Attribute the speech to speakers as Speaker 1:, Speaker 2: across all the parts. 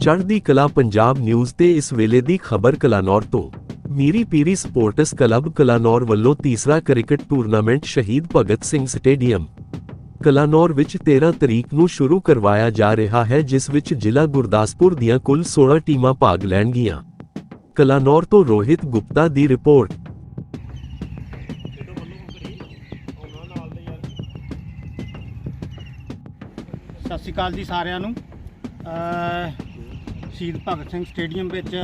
Speaker 1: ਚੜ੍ਹਦੀ ਕਲਾ ਪੰਜਾਬ ਨਿਊਜ਼ ਤੇ ਇਸ ਵੇਲੇ ਦੀ ਖਬਰ ਕਲਾਨੌਰ ਤੋਂ। ਮੀਰੀ ਪੀਰੀ ਸਪੋਰਟਸ ਕਲੱਬ ਕਲਾਨੌਰ ਵੱਲੋਂ ਤੀਸਰਾ ਕ੍ਰਿਕਟ ਟੂਰਨਾਮੈਂਟ ਸ਼ਹੀਦ ਭਗਤ ਸਿੰਘ ਸਟੇਡੀਅਮ। ਕਲਾਨੌਰ ਵਿੱਚ 13 ਤਰੀਕ ਨੂੰ ਸ਼ੁਰੂ ਕਰਵਾਇਆ ਜਾ ਰਿਹਾ ਹੈ, ਜਿਸ ਵਿੱਚ ਜ਼ਿਲ੍ਹਾ ਗੁਰਦਾਸਪੁਰ ਦੀਆਂ ਕੁੱਲ 16 ਟੀਮਾਂ ਭਾਗ ਲੈਣਗੀਆਂ। ਕਲਾਨੌਰ ਤੋਂ ਰੋਹਿਤ ਗੁਪਤਾ ਦੀ ਰਿਪੋਰਟ।
Speaker 2: ਸਤਿ ਸ਼੍ਰੀ ਅਕਾਲ ਜੀ ਸਾਰਿਆਂ ਨੂੰ। ਸ਼ਹੀਦ ਭਗਤ ਸਿੰਘ ਸਟੇਡੀਅਮ ਵਿੱਚ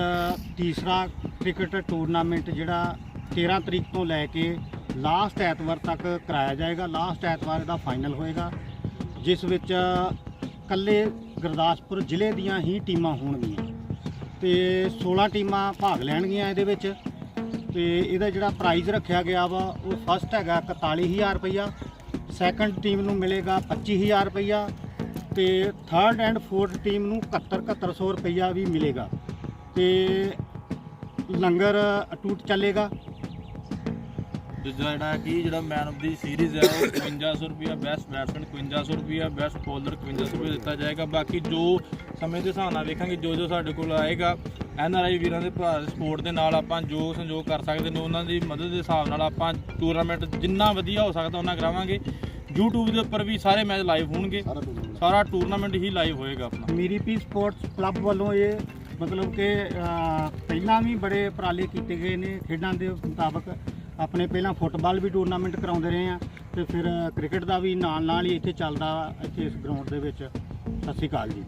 Speaker 2: ਤੀਸਰਾ ਕ੍ਰਿਕਟ ਟੂਰਨਾਮੈਂਟ ਜਿਹੜਾ 13 ਤਰੀਕ ਤੋਂ ਲੈ ਕੇ ਲਾਸਟ ਐਤਵਾਰ ਤੱਕ ਕਰਾਇਆ ਜਾਏਗਾ। ਲਾਸਟ ਐਤਵਾਰ ਦਾ ਫਾਈਨਲ ਹੋਏਗਾ, ਜਿਸ ਵਿੱਚ ਕੱਲੇ ਗੁਰਦਾਸਪੁਰ ਜ਼ਿਲ੍ਹੇ ਦੀਆਂ ਹੀ ਟੀਮਾਂ ਹੋਣਗੀਆਂ। ਤੇ 16 ਟੀਮਾਂ ਭਾਗ ਲੈਣਗੀਆਂ ਇਹਦੇ ਵਿੱਚ। ਤੇ ਇਹਦਾ ਜਿਹੜਾ ਪ੍ਰਾਈਜ਼ ਰੱਖਿਆ ਗਿਆ ਵਾ, ਉਹ ਫਸਟ ਹੈਗਾ 41000 ਰੁਪਈਆ। ਸੈਕੰਡ ਟੀਮ ਨੂੰ ਮਿਲੇਗਾ 25000 ਰੁਪਈਆ। ਤੇ ਥਰਡ ਐਂਡ ਫੋਰਥ ਟੀਮ ਨੂੰ 71 7100 ਰੁਪਈਆ ਵੀ ਮਿਲੇਗਾ। ਤੇ ਲੰਗਰ ਅਟੂਟ ਚੱਲੇਗਾ।
Speaker 3: ਦੂਜਾ ਜਿਹੜਾ ਕਿ ਜਿਹੜਾ ਮੈਨ ਆਫ ਦੀ ਸੀਰੀਜ਼ ਹੈ, ਉਹ 5500 ਰੁਪਿਆ ਬੈਸਟ ਬੈਟਸਮੈਨ 5500 ਰੁਪਿਆ ਬੈਸਟ ਬੋਲਰ 5500 ਰੁਪਏ ਦਿੱਤਾ ਜਾਏਗਾ। ਬਾਕੀ ਜੋ ਸਮੇਂ ਦੇ ਹਿਸਾਬ ਨਾਲ ਵੇਖਾਂਗੇ ਜੋ ਜੋ ਸਾਡੇ ਕੋਲ ਆਏਗਾ, ਐਨ ਆਰ ਆਈ ਵੀਰਾਂ ਦੇ ਭਰਾ ਦੇ ਸਪੋਰਟ ਦੇ ਨਾਲ ਆਪਾਂ ਜੋ ਸੰਯੋਗ ਕਰ ਸਕਦੇ ਨੇ, ਉਹਨਾਂ ਦੀ ਮਦਦ ਦੇ ਹਿਸਾਬ ਨਾਲ ਆਪਾਂ ਟੂਰਨਾਮੈਂਟ ਜਿੰਨਾ ਵਧੀਆ ਹੋ ਸਕਦਾ, ਉਹਨਾਂ ਕਰਾਵਾਂਗੇ। YouTube ਦੇ ਉੱਪਰ ਵੀ ਸਾਰੇ ਮੈਚ ਲਾਈਵ ਹੋਣਗੇ। ਸਾਰਾ ਟੂਰਨਾਮੈਂਟ ਹੀ ਲਾਈਵ ਹੋਏਗਾ ਆਪਣਾ।
Speaker 2: ਮੀਰੀ ਪੀ ਸਪੋਰਟਸ ਕਲੱਬ ਵੱਲੋਂ ਇਹ ਮਤਲਬ ਕਿ ਪਹਿਲਾਂ ਵੀ ਬੜੇ ਉਪਰਾਲੇ ਕੀਤੇ ਗਏ ਨੇ ਖੇਡਾਂ ਦੇ ਮੁਤਾਬਕ। ਆਪਣੇ ਪਹਿਲਾਂ ਫੁੱਟਬਾਲ ਵੀ ਟੂਰਨਾਮੈਂਟ ਕਰਾਉਂਦੇ ਰਹੇ ਆ ਤੇ ਫਿਰ ਕ੍ਰਿਕਟ ਦਾ ਵੀ ਨਾਲ ਨਾਲ ਹੀ ਇੱਥੇ ਚੱਲਦਾ ਇੱਥੇ ਇਸ ਗਰਾਊਂਡ ਦੇ ਵਿੱਚ। ਸਤਿ ਸ਼੍ਰੀ ਅਕਾਲ ਜੀ।